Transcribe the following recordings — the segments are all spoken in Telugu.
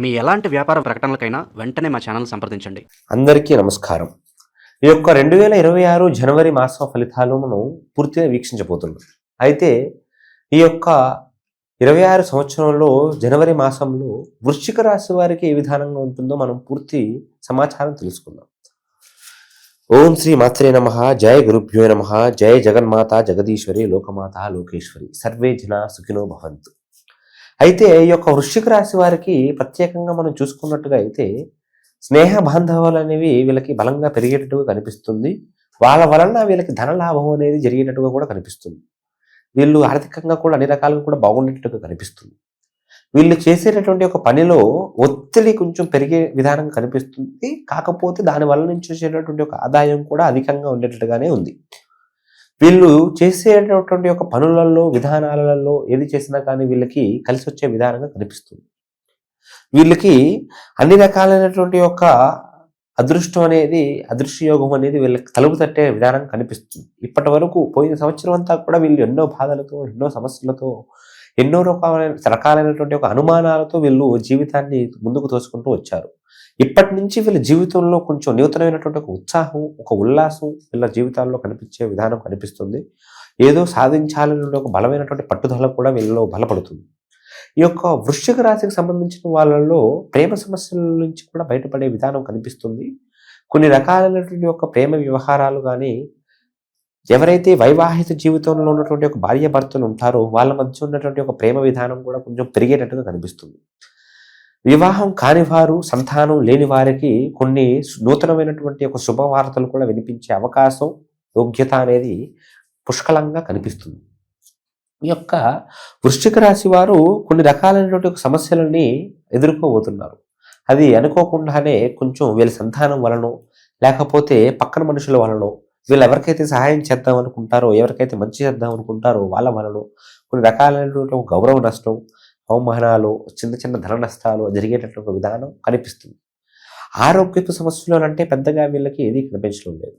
మీ ఎలాంటి వ్యాపార ప్రకటనలకైనా వెంటనే మా ఛానల్ సంప్రదించండి. అందరికీ నమస్కారం. ఈ యొక్క రెండు వేల ఇరవై ఆరు జనవరి మాసం ఫలితాలు మనం పూర్తిగా వీక్షించబోతున్నాం. అయితే ఈ యొక్క ఇరవై ఆరు సంవత్సరంలో జనవరి మాసంలో వృశ్చిక రాశి వారికి ఏ విధానంగా ఉంటుందో మనం పూర్తి సమాచారం తెలుసుకుందాం. ఓం శ్రీ మాత్రే నమ జయ గురుభ్యో నమ జయ జగన్మాత జగదీశ్వరి లోకమాత లోకేశ్వరి. సర్వే జన సుఖినో భవంతు. అయితే ఈ యొక్క వృశ్చిక రాశి వారికి ప్రత్యేకంగా మనం చూసుకున్నట్టుగా అయితే స్నేహ బాంధవాలు అనేవి వీళ్ళకి బలంగా పెరిగేటట్టుగా కనిపిస్తుంది. వాళ్ళ వలన వీళ్ళకి ధన లాభం అనేది జరిగేటట్టుగా కూడా కనిపిస్తుంది. వీళ్ళు ఆర్థికంగా కూడా అన్ని రకాలుగా కూడా బాగుండేటట్టుగా కనిపిస్తుంది. వీళ్ళు చేసేటటువంటి ఒక పనిలో ఒత్తిడి కొంచెం పెరిగే విధానం కనిపిస్తుంది. కాకపోతే దాని వల్ల నుంచి వచ్చేటటువంటి ఒక ఆదాయం కూడా అధికంగా ఉండేటట్టుగానే ఉంది. వీళ్ళు చేసేటటువంటి ఒక పనులలో విధానాలలో ఏది చేసినా కానీ వీళ్ళకి కలిసి వచ్చే విధానంగా కనిపిస్తుంది. వీళ్ళకి అన్ని రకాలైనటువంటి యొక్క అదృష్టం అనేది అదృష్టయోగం అనేది వీళ్ళకి తలుపు తట్టే విధానం కనిపిస్తుంది. ఇప్పటి వరకు పోయిన సంవత్సరం అంతా కూడా వీళ్ళు ఎన్నో బాధలతో ఎన్నో సమస్యలతో ఎన్నో రకాలైన రకాలైనటువంటి ఒక అనుమానాలతో వీళ్ళు జీవితాన్ని ముందుకు తోసుకుంటూ వచ్చారు. ఇప్పటి నుంచి వీళ్ళ జీవితంలో కొంచెం నూతనమైనటువంటి ఒక ఉత్సాహం ఒక ఉల్లాసం వీళ్ళ జీవితాల్లో కనిపించే విధానం కనిపిస్తుంది. ఏదో సాధించాలనే ఒక బలమైనటువంటి పట్టుదల కూడా వీళ్ళలో బలపడుతుంది. ఈ యొక్క వృశ్చిక రాశికి సంబంధించిన వాళ్ళలో ప్రేమ సమస్యల నుంచి కూడా బయటపడే విధానం కనిపిస్తుంది. కొన్ని రకాలైనటువంటి యొక్క ప్రేమ వ్యవహారాలు కానీ ఎవరైతే వైవాహిక జీవితంలో ఉన్నటువంటి ఒక భార్య భర్తలు ఉంటారో వాళ్ళ మధ్య ఉన్నటువంటి ఒక ప్రేమ విధానం కూడా కొంచెం పెరిగేటట్టుగా కనిపిస్తుంది. వివాహం కాని వారు సంతానం లేని వారికి కొన్ని నూతనమైనటువంటి ఒక శుభవార్తలు కూడా వినిపించే అవకాశం యోగ్యత అనేది పుష్కలంగా కనిపిస్తుంది. ఈ యొక్క వృశ్చిక రాశి వారు కొన్ని రకాలైనటువంటి ఒక సమస్యలని ఎదుర్కోబోతున్నారు. అది అనుకోకుండానే కొంచెం వీళ్ళ సంతానం వలన లేకపోతే పక్కన మనుషుల వలన వీళ్ళు ఎవరికైతే సహాయం చేద్దాం అనుకుంటారో ఎవరికైతే మంచి చేద్దాం అనుకుంటారో వాళ్ళ వలన కొన్ని రకాలైనటువంటి గౌరవ నష్టం అవమానాలు చిన్న చిన్న ధన నష్టాలు జరిగేటట్లు ఒక విధానం కనిపిస్తుంది. ఆరోగ్యపు సమస్యలు అంటే పెద్దగా వీళ్ళకి ఏది కనిపించడం లేదు.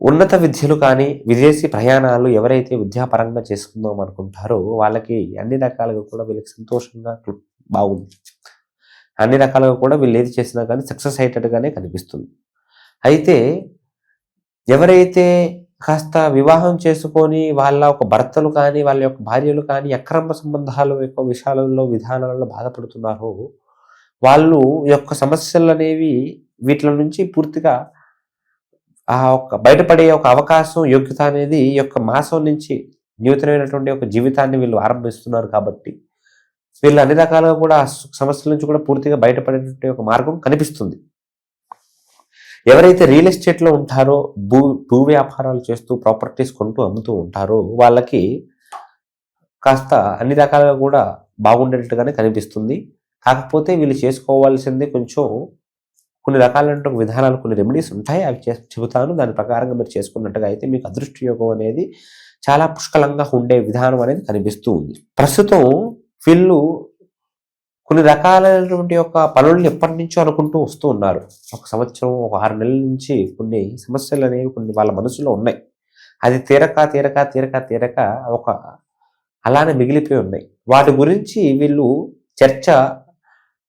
ఉన్నత విద్యలు కానీ విదేశీ ప్రయాణాలు ఎవరైతే విద్యాపరంగా చేసుకుందాం అనుకుంటారో వాళ్ళకి అన్ని రకాలుగా కూడా వీళ్ళకి సంతోషంగా బాగుంది. అన్ని రకాలుగా కూడా వీళ్ళు ఏది చేసినా కానీ సక్సెస్ అయ్యేటట్టుగానే కనిపిస్తుంది. అయితే ఎవరైతే కాస్త వివాహం చేసుకొని వాళ్ళ ఒక భర్తలు కానీ వాళ్ళ యొక్క భార్యలు కానీ అక్రమ సంబంధాలు యొక్క విషయాలలో విధానాలలో బాధపడుతున్నారో. వాళ్ళు యొక్క సమస్యలు అనేవి వీటిల నుంచి పూర్తిగా ఆ ఒక బయటపడే ఒక అవకాశం యోగ్యత అనేది ఈ యొక్క మాసం నుంచి నూతనమైనటువంటి ఒక జీవితాన్ని వీళ్ళు ఆరంభిస్తున్నారు కాబట్టి వీళ్ళు అన్ని రకాలుగా కూడా సమస్యల నుంచి కూడా పూర్తిగా బయటపడేటువంటి ఒక మార్గం కనిపిస్తుంది. ఎవరైతే రియల్ ఎస్టేట్లో ఉంటారో భూ భూ వ్యాపారాలు చేస్తూ ప్రాపర్టీస్ కొంటూ అమ్ముతూ ఉంటారో వాళ్ళకి కాస్త అన్ని రకాలుగా కూడా బాగుండేటట్టుగానే కనిపిస్తుంది. కాకపోతే వీళ్ళు చేసుకోవాల్సింది కొంచెం కొన్ని రకాలైన విధానాలు కొన్ని రెమెడీస్ ఉంటాయి. అవి చెబుతాను. దాని ప్రకారంగా మీరు చేసుకున్నట్టుగా అయితే మీకు అదృష్ట యోగం అనేది చాలా పుష్కలంగా ఉండే విధానం అనేది కనిపిస్తూ ఉంది. ప్రస్తుతం వీళ్ళు కొన్ని రకాలైనటువంటి యొక్క పనులను ఎప్పటి నుంచో అనుకుంటూ వస్తూ ఉన్నారు. ఒక సంవత్సరం ఒక ఆరు నెలల నుంచి కొన్ని సమస్యలు అనేవి కొన్ని వాళ్ళ మనసులో ఉన్నాయి. అది తీరక తీరక తీరక తీరక ఒక అలానే మిగిలిపోయి ఉన్నాయి. వాటి గురించి వీళ్ళు చర్చ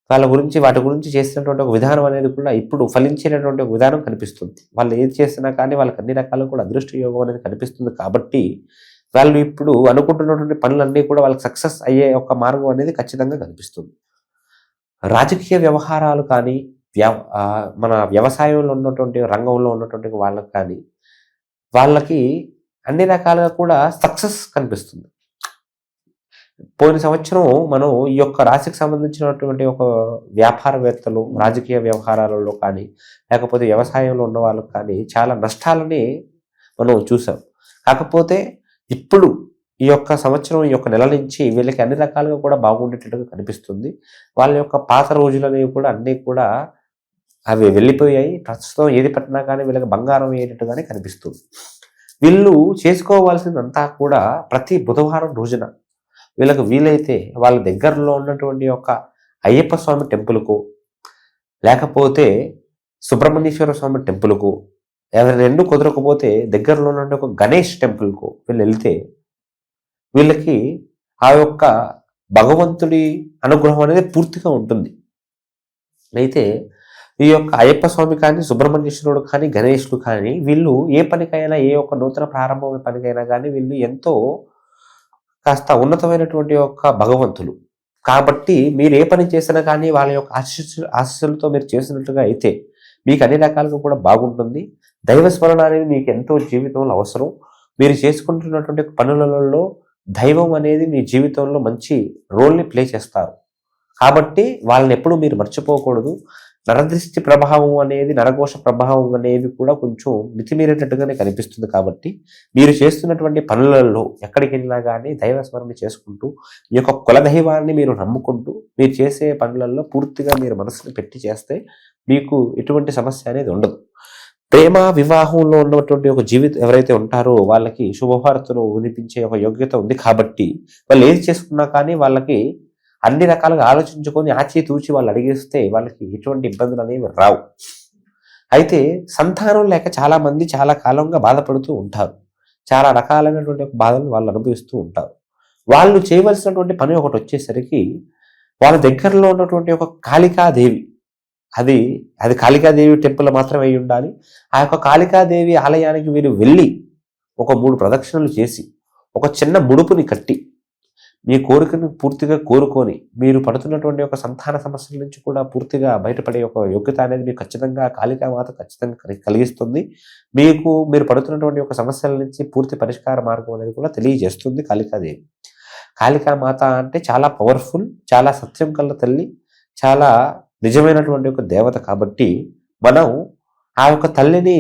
వాళ్ళ గురించి వాటి గురించి చేసినటువంటి ఒక విధానం అనేది కూడా ఇప్పుడు ఫలించేటటువంటి ఒక విధానం కనిపిస్తుంది. వాళ్ళు ఏది చేసినా కానీ వాళ్ళకి అన్ని రకాలు కూడా అదృష్ట యోగం అనేది కనిపిస్తుంది కాబట్టి వాళ్ళు ఇప్పుడు అనుకుంటున్నటువంటి పనులన్నీ కూడా వాళ్ళకి సక్సెస్ అయ్యే ఒక మార్గం అనేది ఖచ్చితంగా కనిపిస్తుంది. రాజకీయ వ్యవహారాలు కానీ వ్యవ మన వ్యవసాయంలో ఉన్నటువంటి రంగంలో ఉన్నటువంటి వాళ్ళకి కానీ వాళ్ళకి అన్ని రకాలుగా కూడా సక్సెస్ కనిపిస్తుంది. పోయిన సంవత్సరం మనం ఈ యొక్క రాశికి సంబంధించినటువంటి ఒక వ్యాపారవేత్తలు రాజకీయ వ్యవహారాలలో కానీ లేకపోతే వ్యవసాయంలో ఉన్న వాళ్ళకి కానీ చాలా నష్టాలని మనం చూసాం. కాకపోతే ఇప్పుడు ఈ యొక్క సంవత్సరం ఈ యొక్క నెల నుంచి వీళ్ళకి అన్ని రకాలుగా కూడా బాగుండేటట్టుగా కనిపిస్తుంది. వాళ్ళ యొక్క పాత రోజులు అనేవి కూడా అన్నీ కూడా అవి వెళ్ళిపోయాయి. ప్రస్తుతం ఏది పట్టినా కానీ వీళ్ళకి బంగారం అయ్యేటట్టుగానే కనిపిస్తుంది. వీళ్ళు చేసుకోవాల్సిందంతా కూడా ప్రతి బుధవారం రోజున వీళ్ళకి వీలైతే వాళ్ళ దగ్గరలో ఉన్నటువంటి ఒక అయ్యప్ప స్వామి టెంపుల్కు లేకపోతే సుబ్రహ్మణ్యేశ్వర స్వామి టెంపుల్కు ఎవరి రెండు కుదరకపోతే దగ్గరలో ఉన్న ఒక గణేష్ టెంపుల్కు వీళ్ళు వెళ్తే వీళ్ళకి ఆ యొక్క భగవంతుడి అనుగ్రహం అనేది పూర్తిగా ఉంటుంది. అయితే ఈ యొక్క అయ్యప్ప స్వామి కానీ సుబ్రహ్మణ్యేశ్వరుడు కానీ గణేశుడు కానీ వీళ్ళు ఏ పనికైనా ఏ ఒక్క నూతన ప్రారంభమైన పనికైనా కానీ వీళ్ళు ఎంతో కాస్త ఉన్నతమైనటువంటి యొక్క భగవంతులు. కాబట్టి మీరు ఏ పని చేసినా కానీ వాళ్ళ యొక్క ఆశీస్సు ఆశీస్సులతో మీరు చేసినట్టుగా అయితే మీకు అన్ని రకాలుగా కూడా బాగుంటుంది. దైవ స్మరణ అనేది మీకు ఎంతో జీవితంలో అవసరం. మీరు చేసుకుంటున్నటువంటి పనులలో దైవం అనేది మీ జీవితంలో మంచి రోల్ని ప్లే చేస్తారు. కాబట్టి వాళ్ళని ఎప్పుడూ మీరు మర్చిపోకూడదు. నరదృష్టి ప్రభావం అనేది నరఘోష ప్రభావం అనేది కూడా కొంచెం మితిమీరేటట్టుగానే కనిపిస్తుంది కాబట్టి మీరు చేస్తున్నటువంటి పనులలో ఎక్కడికి వెళ్ళినా కానీ దైవ స్మరణ చేసుకుంటూ మీ యొక్క కులదైవాన్ని మీరు నమ్ముకుంటూ మీరు చేసే పనులలో పూర్తిగా మీరు మనసుని పెట్టి చేస్తే మీకు ఎటువంటి సమస్య అనేది ఉండదు. ప్రేమ వివాహంలో ఉన్నటువంటి ఒక జీవితం ఎవరైతే ఉంటారో వాళ్ళకి శుభవార్తను వినిపించే ఒక యోగ్యత ఉంది కాబట్టి వాళ్ళు ఏది చేసుకున్నా కానీ వాళ్ళకి అన్ని రకాలుగా ఆలోచించుకొని ఆచితూచి వాళ్ళు అడిగేస్తే వాళ్ళకి ఎటువంటి ఇబ్బందులు అనేవి రావు. అయితే సంతానం లేక చాలా మంది చాలా కాలంగా బాధపడుతూ ఉంటారు. చాలా రకాలైనటువంటి బాధలు వాళ్ళు అనుభవిస్తూ ఉంటారు. వాళ్ళు చేయవలసినటువంటి పని ఒకటి వచ్చేసరికి వాళ్ళ దగ్గరలో ఉన్నటువంటి ఒక కాళికాదేవి అది అది కాళికాదేవి టెంపుల్ మాత్రమే అయి ఉండాలి. ఆ యొక్క కాళికాదేవి ఆలయానికి మీరు వెళ్ళి ఒక మూడు ప్రదక్షిణలు చేసి ఒక చిన్న ముడుపుని కట్టి మీ కోరికను పూర్తిగా కోరుకొని మీరు పడుతున్నటువంటి ఒక సంతాన సమస్యల నుంచి కూడా పూర్తిగా బయటపడే ఒక యోగ్యత అనేది మీకు ఖచ్చితంగా కాళికా మాత ఖచ్చితంగా కలిగిస్తుంది. మీకు మీరు పడుతున్నటువంటి ఒక సమస్యల నుంచి పూర్తి పరిష్కార మార్గం అనేది కూడా తెలియజేస్తుంది కాళికాదేవి. కాళికా మాత అంటే చాలా పవర్ఫుల్ చాలా సత్యం కళ్ళ తల్లి చాలా నిజమైనటువంటి ఒక దేవత కాబట్టి మనం ఆ యొక్క తల్లిని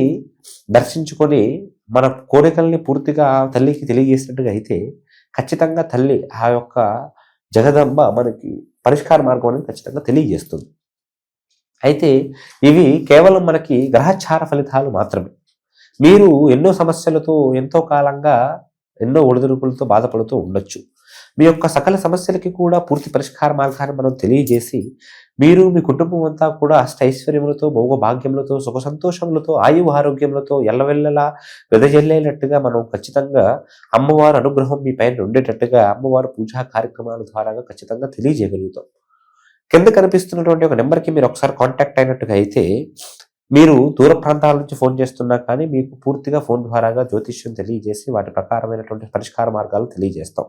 దర్శించుకొని మన కోరికల్ని పూర్తిగా ఆ తల్లికి తెలియజేసినట్టుగా అయితే ఖచ్చితంగా తల్లి ఆ యొక్క జగదంబ మనకి పరిష్కార మార్గం అనేది ఖచ్చితంగా తెలియజేస్తుంది. అయితే ఇవి కేవలం మనకి గ్రహచార ఫలితాలు మాత్రమే. మీరు ఎన్నో సమస్యలతో ఎంతో కాలంగా ఎన్నో ఒడిదుడుకులతో బాధపడుతూ ఉండొచ్చు. మీ యొక్క సకల సమస్యలకి కూడా పూర్తి పరిష్కార మార్గాన్ని మనం తెలియజేసి మీరు మీ కుటుంబం అంతా కూడా అష్టైశ్వర్యములతో భోగ భాగ్యములతో సుఖ సంతోషములతో ఆయువు ఆరోగ్యములతో ఎల్లవెల్లలా వెదజల్లేటట్టుగా మనం ఖచ్చితంగా అమ్మవారి అనుగ్రహం మీ పైన ఉండేటట్టుగా అమ్మవారి పూజా కార్యక్రమాల ద్వారా ఖచ్చితంగా తెలియజేయగలుగుతాం. కింద కనిపిస్తున్నటువంటి ఒక నెంబర్కి మీరు ఒకసారి కాంటాక్ట్ అయినట్టుగా అయితే మీరు దూర ప్రాంతాల నుంచి ఫోన్ చేస్తున్నా కానీ మీకు పూర్తిగా ఫోన్ ద్వారాగా జ్యోతిష్యం తెలియజేసి వాటి ప్రకారమైనటువంటి పరిష్కార మార్గాలు తెలియజేస్తాం.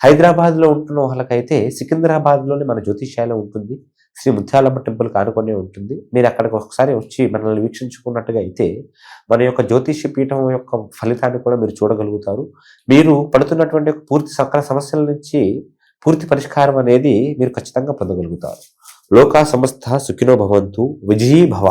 హైదరాబాద్లో ఉంటున్న వాళ్ళకైతే సికింద్రాబాద్లోనే మన జ్యోతిష్యాలయం ఉంటుంది. శ్రీ ముత్యాలమ్మ టెంపుల్ కానుకొని ఉంటుంది. మీరు అక్కడికి ఒకసారి వచ్చి మనల్ని వీక్షించుకున్నట్టుగా అయితే మన యొక్క జ్యోతిష్య పీఠం యొక్క ఫలితాన్ని కూడా మీరు చూడగలుగుతారు. మీరు పడుతున్నటువంటి పూర్తి సకల సమస్యల నుంచి పూర్తి పరిష్కారం అనేది మీరు ఖచ్చితంగా పొందగలుగుతారు. లోకా సమస్త సుఖినో భవంతు. విజయీ భవ.